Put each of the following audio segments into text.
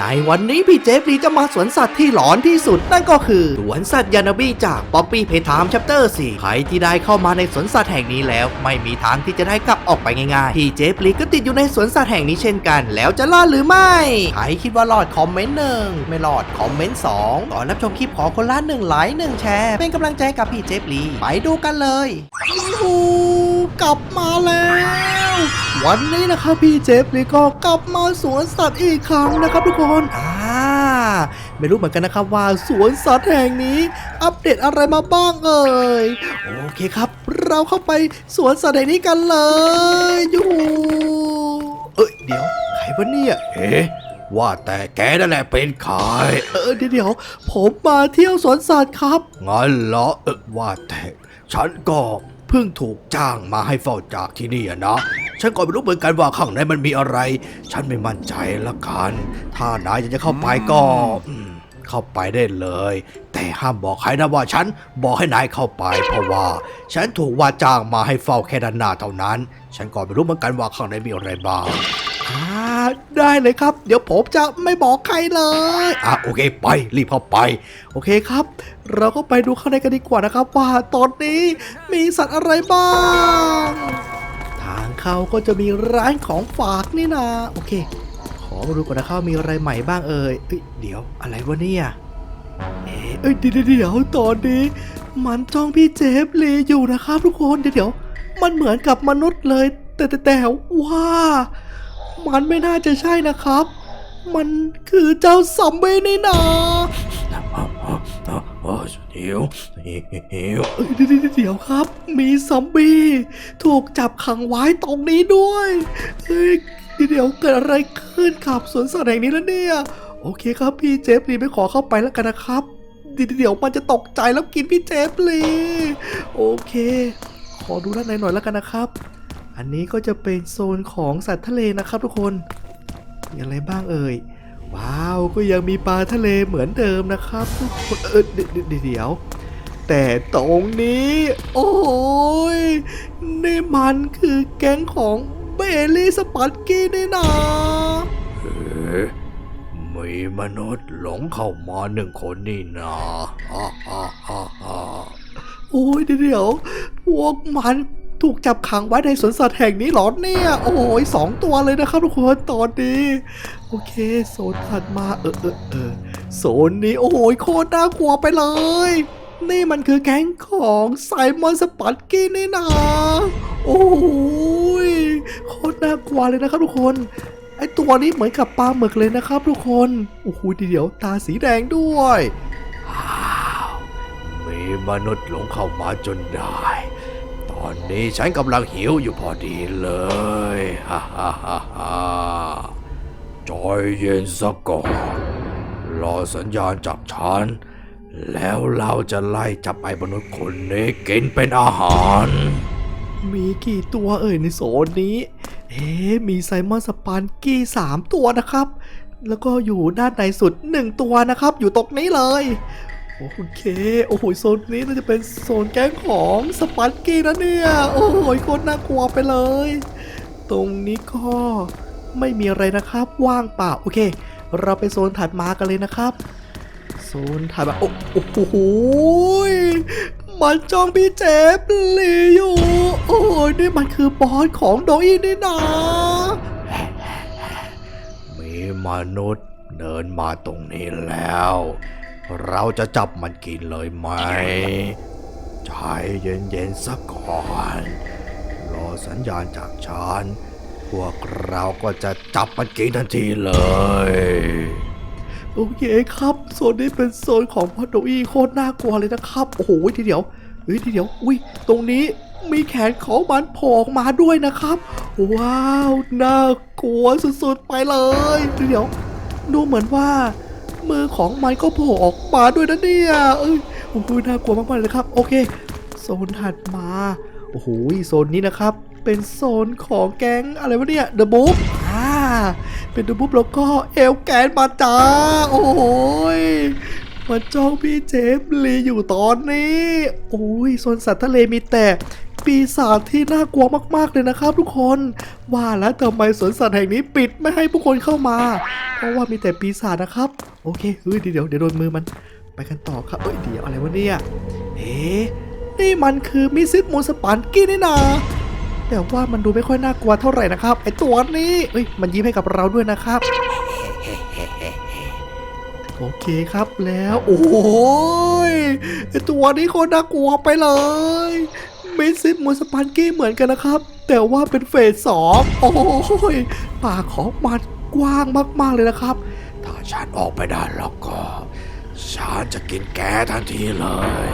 ในวันนี้พี่เจฟรีจะมาสวนสัตว์ที่หลอนที่สุด นั่นก็คือสวนสัตว์ยานาบีจากป๊อปปี้เพทามชัปเตอร์4ใครที่ได้เข้ามาในสวนสัตว์แห่งนี้แล้ว ไม่มีทางที่จะได้กลับออกไปง่ายๆ พี่เจฟรีก็ติดอยู่ในสวนสัตว์แห่งนี้เช่นกัน แล้วจะรอดหรือไม่ ใครคิดว่ารอดคอมเมนต์หนึ่งไม่รอดคอมเมนต์สองก่อนรับชมคลิปขอคนละหนึ่งไลค์หนึ่งแชร์ เป็นกำลังใจกับพี่เจฟรีไปดูกันเลยยู กลับมาแล้ว วันนี้นะครับพี่เจฟรีก็กลับมาสวนสัตว์อีกครั้งนะครับทุกคนอ่าไม่รู้เหมือนกันนะครับว่าสวนสัตว์แห่งนี้อัปเดตอะไรมาบ้างเอ่ยโอเคครับ เราเข้าไปสวนสัตว์แห่งนี้กันเลยยูเอ้ยเดี๋ยวใครวะเนี่ยเอ๊ะว่าแต่แกนั่นแหละเป็นใครเออเดี๋ยวเดี๋ยวผมมาเที่ยวสวนสัตว์ครับงั้นเหรอเออว่าแต่ฉันก็ เพิ่งถูกจ้างมาให้เฝ้าจากที่นี่อะนะ ฉันก็ไม่รู้เหมือนกันว่าข้างในมันมีอะไร ฉันไม่มั่นใจละกัน ถ้านายอยากจะเข้าไปก็เข้าไปได้เลย แต่ห้ามบอกใครนะว่าฉันบอกให้นายเข้าไป เพราะว่า ฉันถูกว่าจ้างมาให้เฝ้าแค่ด้านหน้าเท่านั้น ฉันก็ไม่รู้เหมือนกันว่าข้างในมีอะไรบ้าง ได้เลยครับ เดี๋ยวผมจะไม่บอกใครเลยอะโอเคไปรีบเข้าไป โอเคครับ เราก็ไปดูข้างในกันดีกว่านะครับ ว่าตอนนี้มีสัตว์อะไรบ้าง ทางเข้าก็จะมีร้านของฝากนี่นะโอเค ขอมาดูก่อนนะครับมีอะไรใหม่บ้างเอ่ยเอ้ยเดี๋ยวอะไรวะเนี่ยเอ๊ะเอ้ยเดี๋ยวเดี๋ยวตอนนี้ มันจ้องพี่เจฟเลีอยู่นะครับทุกคนเดี๋ยวเดี๋ยวมันเหมือนกับมนุษย์เลย แต่แต่แต่ว่า มันไม่น่าจะใช่นะครับ มันคือเจ้าซอมบี้นี่นาหิวหิวเอ้ยเดี๋ยวเดี๋ยวเดี๋ยวครับ มีซอมบี้ถูกจับขังไว้ตรงนี้ด้วยเฮ้ยเดี๋ยวเกิดอะไรขึ้นกับสวนสัตว์แห่งนี้แล้วเนี่ย โอเคครับพี่เจฟลีไม่ขอเข้าไปแล้วกันนะครับเดี๋ยวเดี๋ยวมันจะตกใจแล้วกินพี่เจฟลีโอเค ขอดูด้านในหน่อยแล้วกันนะครับ อันนี้ก็จะเป็นโซนของสัตว์ทะเลนะครับทุกคนมีอะไรบ้างเอ่ย ว้าวก็ยังมีปลาทะเลเหมือนเดิมนะครับทุกคนเออเดี๋ยวเดี๋ยวเดี๋ยวแต่ตรงนี้ โอ้ยนี่มันคือแก๊งของเบลลี่สปัตกี้นี่นาเอ๊ะมีมนุษย์หลงเข้ามาหนึ่งคนนี่นาฮ่าฮ่าฮ่าฮ่าโอ้ยเดี๋ยวเดี๋ยวพวกมัน ถูกจับขังไว้ในสวนสัตว์แห่งนี้หรอเนี่ย โอ้ยสองตัวเลยนะครับทุกคนตอนนี้ โอเค โซนถัดมาเออเออเออโซนนี้โอ้โหโคตรน่ากลัวไปเลย นี่มันคือแก๊งของไซมอนสปัตกี้นี่นะโอ้ยโคตรน่ากลัวเลยนะครับทุกคนไอตัวนี้เหมือนกับปลาหมึกเลยนะครับทุกคนโอ้โหเดี๋ยวตาสีแดงด้วยมีมนุษย์หลงเข้ามาจนได้ ตอนนี้ฉันกำลังหิวอยู่พอดีเลยฮ่าฮ่าฮ่าฮ่าจอยเย็นสักก่อน รอสัญญาณจากฉัน แล้วเราจะไล่จับไอ้มนุษย์คนนี้กินเป็นอาหาร มีกี่ตัวเอ่ยในโซนนี้ เอ๊มีไซมอนสปานกี้สามตัวนะครับ แล้วก็อยู่ด้านในสุดหนึ่งตัวนะครับ อยู่ตรงนี้เลย โอเค โอ้โหโซนนี้น่าจะเป็นโซนแก๊งของสปานกี้นะเนี่ย โอ้โหโคตรน่ากลัวไปเลย ตรงนี้ก็ไม่มีอะไรนะครับว่างเปล่า โอเค เราไปโซนถัดมากันเลยนะครับ โซนถัดมา โอ้โอ้โหมันจ้องพี่เจฟลีอยู่ โอ้ยนี่มันคือบอสของโดอีนี่นามีมนุษย์เดินมาตรงนี้แล้ว เราจะจับมันกินเลยไหมใจเย็นๆสักก่อน รอสัญญาณจากฉัน พวกเราก็จะจับมันกินทันทีเลย โอเคครับโซนนี้เป็นโซนของพอโดอี้โคตรน่ากลัวเลยนะครับ โอ้โหทีเดียวเฮ้ยทีเดียว อุ้ย ตรงนี้มีแขนของมันโผล่ออกมาด้วยนะครับ ว้าว น่ากลัวสุดๆไปเลย ทีเดียว ดูเหมือนว่า มือของมันก็โผล่ออกมาด้วยนะเนี่ยเอ้ยโอ้โหน่ากลัวมากๆเลยครับ โอเค โซนถัดมา โอ้โหโซนนี้นะครับ เป็นโซนของแก๊งอะไรวะเนี่ยเดอะบุ๊กอ่าเป็นเดอะบุ๊กแล้วก็เอลแกนมาจ้าโอ้โหยมาจ้องพี่เจฟลีอยู่ตอนนี้ โอ้ยโซนสัตว์ทะเลมีแต่ปีศาจที่น่ากลัวมากๆเลยนะครับ ทุกคน ว่าแล้วทำไมสวนสัตว์แห่งนี้ปิดไม่ให้ผู้คนเข้ามา เพราะว่ามีแต่ปีศาจนะครับ โอเคเฮ้ยเดี๋ยวเดี๋ยวโดนมือมันไปกันต่อครับเอ้ยเดี๋ยวอะไรวะเนี่ยเอ๊ะนี่มันคือมิซิสมูนสปันกี้นี่นาแต่ว่ามันดูไม่ค่อยน่ากลัวเท่าไหร่นะครับไอตัวนี้เอ้ยมันยิ้มให้กับเราด้วยนะครับโอเคครับแล้ว โอ้ยไอตัวนี้โคนน่ากลัวไปเลยมิซิสมูนสปันกี้เหมือนกันนะครับ แต่ว่าเป็นเฟสสองโอ้ยปากของมันกว้างมากๆเลยนะครับ ถ้าฉันออกไปได้แล้วก็ฉันจะกินแกทันทีเลย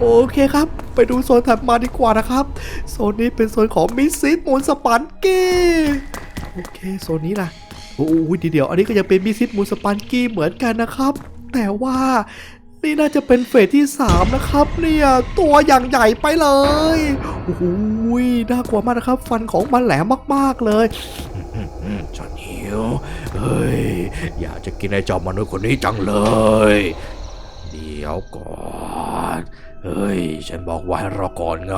โอเคครับ ไปดูโซนถัดมาดีกว่านะครับ โซนนี้เป็นโซนของมิสซิสมูนสปันกี้โอเคโซนนี้ล่ะโอ้ยเดี๋ยวอันนี้ก็ยังเป็นมิสซิสมูนสปันกี้เหมือนกันนะครับ แต่ว่านี่น่าจะเป็นเฟสที่ 3 นะครับ เนี่ย ตัวอย่างใหญ่ไปเลยโอ้โหน่ากลัวมากนะครับ ฟันของมันแหลมมากๆเลย ฉันหิว เฮ้ย อยากจะกินไอ้เจ้ามนุษย์คนนี้จังเลย เดี๋ยวก่อน เฮ้ย ฉันบอกว่าให้รอก่อนไง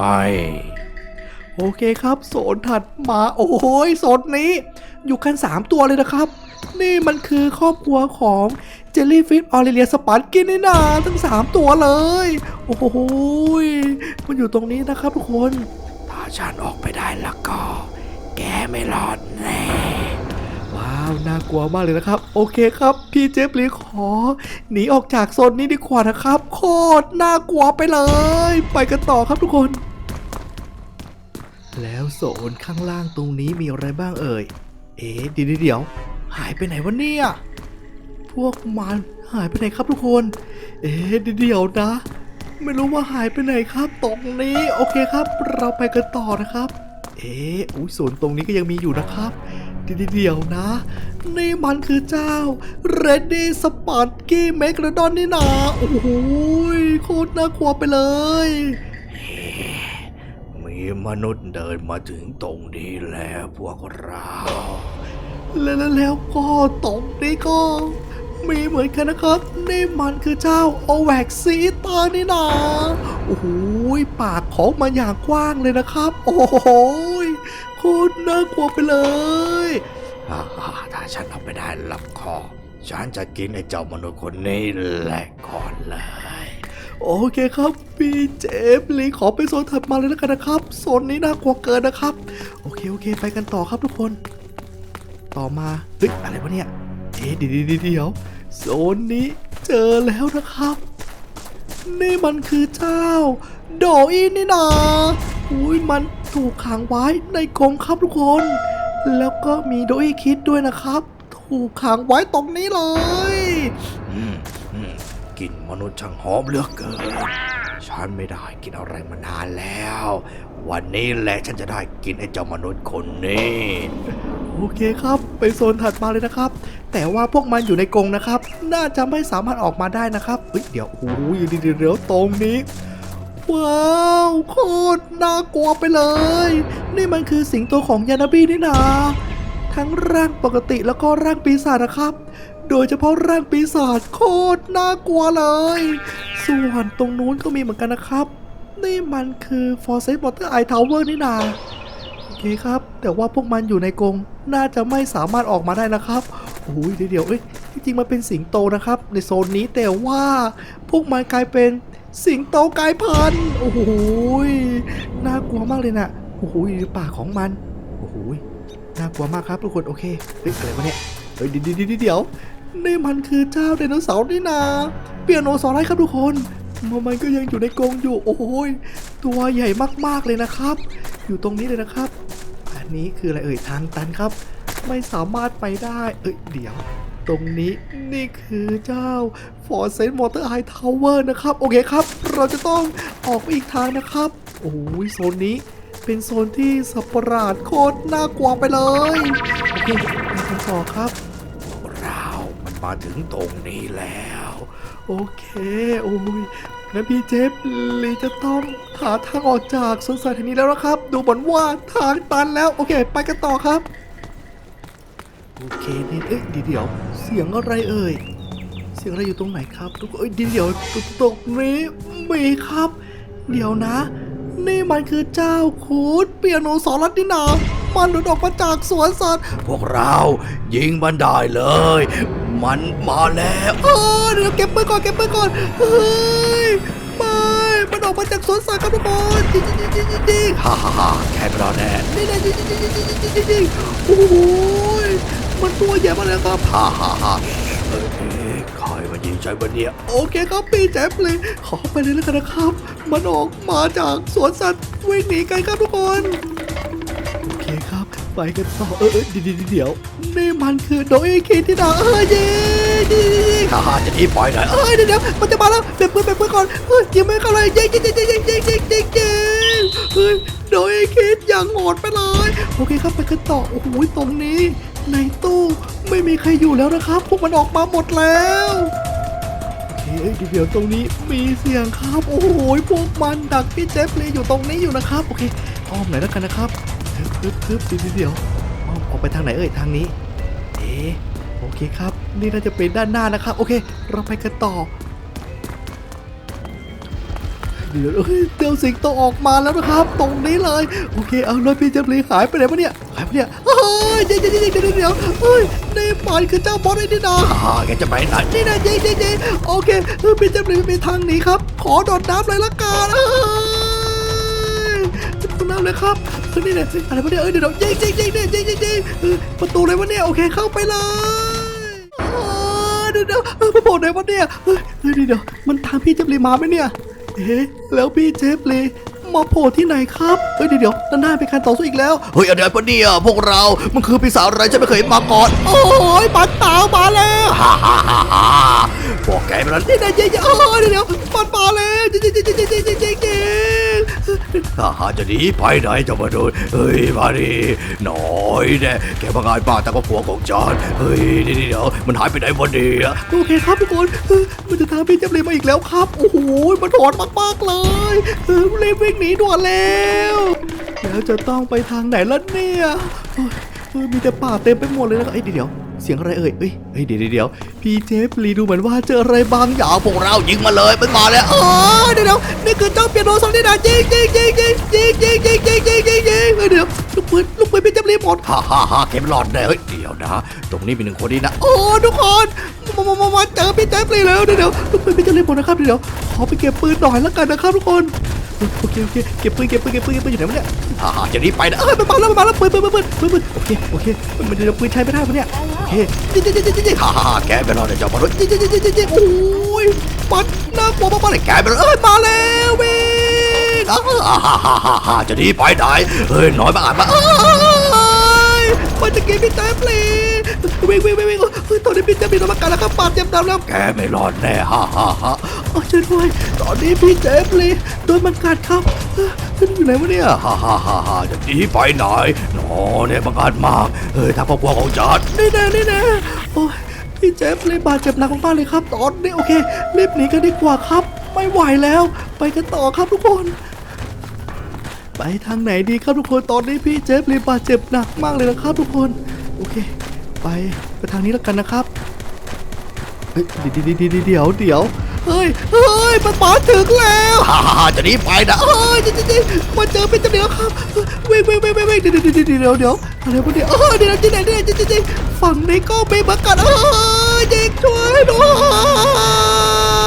โอเคครับ โซนถัดมา โอ้ยโซนนี้ อยู่กัน 3 ตัวเลยนะครับ นี่มันคือครอบครัวของเจลลี่ฟิชออเรเลียสปันกินนี่นาทั้ง 3 ตัวเลย โอ้โหยมันอยู่ตรงนี้นะครับทุกคน ถ้าฉันออกไปได้แล้วก็ แกไม่รอดแน่ว้าวน่ากลัวมากเลยนะครับ โอเคครับ พี่เจฟลีขอ หนีออกจากโซนนี้ดีกว่านะครับ โคตรน่ากลัวไปเลย ไปกันต่อครับทุกคน แล้วโซนข้างล่างตรงนี้มีอะไรบ้างเอ่ย เอ๊ะเดี๋ยวเดี๋ยวหายไปไหนวะเนี่ยพวกมันหายไปไหนครับทุกคน เอ๊ะเดี๋ยวนะ ไม่รู้ว่าหายไปไหนครับตรงนี้ โอเคครับ เราไปกันต่อนะครับ เอ๊ะอุ้ยส่วนตรงนี้ก็ยังมีอยู่นะครับเดี๋ยวเดี๋ยวนะ นี่มันคือเจ้าเรดดี้สปอตกี้เมกระดอนนี่นาโอ้โหยโคตรน่ากลัวไปเลย มีมนุษย์เดินมาถึงตรงนี้แล้วพวกเรา แล้วแล้วแล้วก็ตรงนี้ก็ มีเหมือนกันนะครับ นี่มันคือเจ้าโอแวกซีตานี่นาโอ้โหปากของมันอย่างกว้างเลยนะครับ โอ้โหคตรน่ากลัวไปเลยถ้าฉันเอาไปได้ลำคอ ฉันจะกินไอ้เจ้ามนุษย์คนนี้แหละก่อนเลยโอเคครับพี่เจฟลีขอไปโซนถัดมาเลยแล้วกันนะครับโซนนี้น่ากลัวเกินนะครับ โอเคโอเค ไปกันต่อครับทุกคน ต่อมาเฮ้ยอะไรวะเนี่ย อ๊ะเดี๋ยวเดี๋ยวโซนนี้เจอแล้วนะครับ นี่มันคือเจ้า โดอินนี่นาอุ้ยมันถูกขังไว้ในกรงครับทุกคน แล้วก็มีโดอีคิดด้วยนะครับ ถูกขังไว้ตรงนี้เลยกลินมนุษย์ช่างหอมเหลือเกิน ฉันไม่ได้กินอะไรมานานแล้ว วันนี้แหละฉันจะได้กินไอ้เจ้ามนุษย์คนนี้ โอเคครับ ไปโซนถัดมาเลยนะครับ แต่ว่าพวกมันอยู่ในกรงนะครับ น่าจะไม่สามารถออกมาได้นะครับเฮ้ยเดี๋ยวโอ้ยเดี๋ยวเดี๋ยวเดี๋ยวตรงนี้ว้าวโคตรน่ากลัวไปเลย นี่มันคือสิงโตของยานาบีนี่นาทั้งร่างปกติแล้วก็ร่างปีศาจนะครับ โดยเฉพาะร่างปีศาจโคตรน่ากลัวเลย ส่วนตรงนู้นก็มีเหมือนกันนะครับ นี่มันคือ f o r s e Water Eye Tower นี่นา เคครับ แต่ว่าพวกมันอยู่ในกรงน่าจะไม่สามารถออกมาได้นะครับโอ้ยเดี๋ยวเอ้ยจริงๆมันเป็นสิงโตนะครับ ในโซนนี้แต่ว่าพวกมันกลายเป็นสิงโตกลายพันธุ์โอ้โหยน่ากลัวมากเลยนะโอ้โหยปากของมันโอ้โหยน่ากลัวมากครับทุกคนโอเคเฮ้ยอะไรวะเนี่ยเฮ้ยเดี๋ยวเดี๋ยวเดี๋ยวนี่มันคือเจ้าไดโนเสาร์นี่นาเปียโนซอร์ไรครับทุกคนมันก็ยังอยู่ในกรงอยู่ โอ้ยตัวใหญ่มากๆเลยนะครับ อยู่ตรงนี้เลยนะครับ นี้คืออะไรเอ่ยทางตันครับ ไม่สามารถไปได้ เอ้ยเดี๋ยว ตรงนี้นี่คือเจ้า f o r s e Motor Eye Tower นะครับ โอเคครับ เราจะต้องออกไปอีกทางนะครับ โอ้ยโซนนี้เป็นโซนที่สัตว์ประหลาดโคตรน่ากลัวไปเลย โอเคไปกันต่อครับ เรามันมาถึงตรงนี้แล้ว โอเค โอ้ย งั้นพี่เจฟลีจะต้องหาทางออกจากสวนสัตว์แห่งนี้แล้วนะครับ ดูเหมือนว่าทางตันแล้ว โอเค ไปกันต่อครับ โอเคนี่เอ้ยเดี๋ยวเดี๋ยว เสียงอะไรเอ่ย เสียงอะไรอยู่ตรงไหนครับทุกคนเอ้ยเดี๋ยวเดี๋ยวตรงตรงนี้มีครับ เดี๋ยวนะ นี่มันคือเจ้าคูดเปียโนสอรัตนี่นามันหลุดออกมาจากสวนสัตว์ พวกเรายิงมันได้เลย มันมาแล้วเออเดี๋ยวเก็บปืนก่อนเก็บปืนก่อนเฮ้ยไม่มันออกมาจากสวนสัตว์ครับทุกคนจริงจริงจริงจริงจริงฮ่าฮ่าฮ่าแค่ไม่รอแน่นี่นะจริงจริงจริงจริงจริงจริงจริงโอ้โหมันตัวใหญ่มากเลยครับฮ่าฮ่าฮ่าเอ้ยใครมายิงฉันวันเนี้ยโอเคครับพี่แจ๊บเลยขอไปเลยแล้วกันนะครับ มันออกมาจากสวนสัตว์วิ่งหนีกันครับทุกคนโอเคครับไปกันต่อเออเดี๋ยวเดี๋ยว นี่มันคือโดเอเคที่ดาเออเย้ย้เย้เย้ฮ่าฮ่าจะหนีไปไหนเออเดี๋ยวเดี๋ยวมันจะมาแล้วเปลี่ยนปืนเปลี่ยนปืนก่อนเฮ้ยยิงไม่เข้าเลยเย้เย้เย้เย้เย้เย้เย้เย้เย้เฮ้ยโดเอเคอย่างโหดไปเลยโอเคครับไปกันต่อโอ้โหตรงนี้ ในตู้ไม่มีใครอยู่แล้วนะครับ พวกมันออกมาหมดแล้วโอเคเอ้ยเดี๋ยวตรงนี้มีเสียงครับ โอ้โหพวกมันดักพี่เจฟเลยอยู่ตรงนี้อยู่นะครับ โอเคอ้อมไหนอยแล้วกันนะครับฮึบทึบเดี๋ยวเดี๋ยว ออกไปทางไหนเอ่ยทางนี้ เอ๊ะโอเคครับ นี่น่าจะเป็นด้านหน้านะครับ โอเค เราไปกันต่อ เดี๋ยวเฮ้ยเดี๋ยวสิงโตออกมาแล้วนะครับ ตรงนี้เลย โอเค เอาแล้วพี่เจฟเลยหายไปไหนวะเนี่ย หายไปเนี่ยเฮ้ยเดี๋ยวเดี๋ยวเดี๋ยวเดี๋ยวเดี๋ยวเฮ้ยในี่มันคือเจ้าบอสไอ้นี่นาฮ่าแกจะไปไหนนี่นะเจ๊เจ๊เจ๊โอเคเออเจำเลยเป็นทางนี้ครับ ขอโดดน้ำเลยละกันเอ้ย จะโดดน้ำเลยครับเออนี่เนี่ยอะไรวะเนี่ยเออเดี๋ยวเจ๊เจ๊เจ๊เจ๊เจ๊เจ๊เจ๊เออประตูอะไรวะเนี่ยโอเคเข้าไปเลยเออเดี๋ยวเดี๋ยวเออประตูไหนวะเนี่ยเฮ้ยเดี๋ยวเดี๋ยวมันทางพี่เจฟลีมาไหมเนี่ยเอ๊ะแล้วพี่เจฟลีมาโผล่ที่ไหนครับ เฮ้ยเดี๋ยวเดี๋ยวด้านหน้าเป็นการต่อสู้อีกแล้ว เฮ้ยอะไรปะเนี่ยพวกเรา มันคือปีศาจอะไรฉันไม่เคยมาก่อน โอ้ยปันเตามาแล้วฮ่าฮ่าฮ่าฮ่าบอกแกไปแล้วนี่นะเจ๊เจ๊โอ้ยเดี๋ยวเดี๋ยวปันมาแล้วเจ๊เจ๊เจ๊เจ๊เจ๊เจ๊ เจ๊เจ๊ฮ่าฮ่าจะหนีไปไหนจะมาดูเฮ้ยมาดิหน่อยแน่แกมางานบ้าแต่ก็ผัวของฉันเฮ้ยเดี๋ยวเดี๋ยวมันหายไปไหนวันนี้โอเคครับทุกคนมันจะทำพี่จำเลยมาอีกแล้วครับ โอ้โหมันโหดมากๆเลยเออรีบวิ่งหนีด่วนแล้ว แล้วจะต้องไปทางไหนล่ะเนี่ยมีแต่ป่าเต็มไปหมดเลยนะครับเอ้เดี๋ยว เสียงอะไรเอ่ยเอ้ยเดี๋ยวเดี๋ยวพี่เจฟลีดูเหมือนว่าเจออะไรบางอย่างพวกเรายิงมาเลยมันมาแล้วอ๋อเดี๋ยวเดี๋ยวนี่คือเจ้าเปียโนสองนี่นะจริงจริงจริงจริงจริงจริงจริงจริงจริงจริงจริงเฮ้ยเดี๋ยวลูกปืนลูกปืนพี่เจำเลยหมดฮ่าฮ่าฮ่าแกไม่รอดแน่เฮ้ยเดี๋ยวนะตรงนี้มีหนึ่งคนนี่นะโอ้ทุกคนมามามามาเจอพี่แจ๊บเลยแล้วเดี๋ยวเดี๋ยวลูกปืนพี่เจะเล่นหมดนะครับเดี๋ยวขอไปเก็บปืนหน่อยแล้วกันนะครับทุกคนโอเคโอเคเก็บปืนเก็บปืนเก็บปืนเก็บปืนอยู่ไหนวะเนี่ยฮ่าฮ่าจะหนีไปนะเอ้ยมันมาแล้วมันมาแล้วปืนปืนปืนปืนปืนโอเคโอเคมันเดี๋ยวปืนใช้ไม่ได้ปะเนี่ย เคดิดิดิดิดิฮ่าฮ่าแกไปรอเดี๋ยวจะมาด้วยดิดิดิดิดิโอ้ยปัดนะปัวปัดเลยแกไปเลเอ้ยมาแล้วเว้ยฮ่าฮ่าฮ่าจะดีไปไหนเฮ้ยน้อยมาอ่านมาเอ้ยมันจะเกมพี่แต้มเลยวิ่งวิ่งวิ่งวิ่ง ฮ้ยตอนนี้พี่แจ๊บมีตัวประกันแล้วครับปาดเจ็บดำแล้วแกไม่รอดแน่ฮ่าฮ่าฮ่าโอ้ช่วยด้วย ตอนนี้พี่เจฟเลยโดนมันกัดครับเอ้อขึ้นอยู่ไหนวะเนี่ยฮ่าฮ่าฮ่าฮ่าจะหนีไปไหนนอเนี่ยบังอาจมากเฮ้ยทางครอบครัวของฉันนี่แน่นี่แน่โอ้ยพี่เจฟเลยบาดเจ็บหนักมากเลยครับ ตอนนี้โอเครีบหนีกันดีกว่าครับ ไม่ไหวแล้ว ไปกันต่อครับทุกคนไปทางไหนดีครับทุกคนตอนนี้พี่เจฟเลยบาดเจ็บหนักมากเลยนะครับทุกคน โอเค ไปไปทางนี้แล้วกันนะครับเฮ้ยเดี๋ยวเดี๋ยวเดี๋ยวเดี๋ยวเดี๋ยวเฮ้ยเฮ้ยมันมาถึงแล้วฮ่าฮ่าฮ่าจะหนีไปนะเอ้ยเดี๋ยวเดี๋ยวเดี๋ยวมาเจอเป็นตัวเดียวครับเว้ยเว้ยเว้ยเว้ยเว้ยเดี๋ยวเดี๋ยวเดี๋ยวเดี๋ยวเดี๋ยวอะไรวะเนี่ยเออเดี๋ยวเดี๋ยวเดี๋ยวเดี๋ยวเดี๋ยวเดี๋ยวฝั่งนี้ก็มีเหมือนกันเออเด็กช่วยด้วย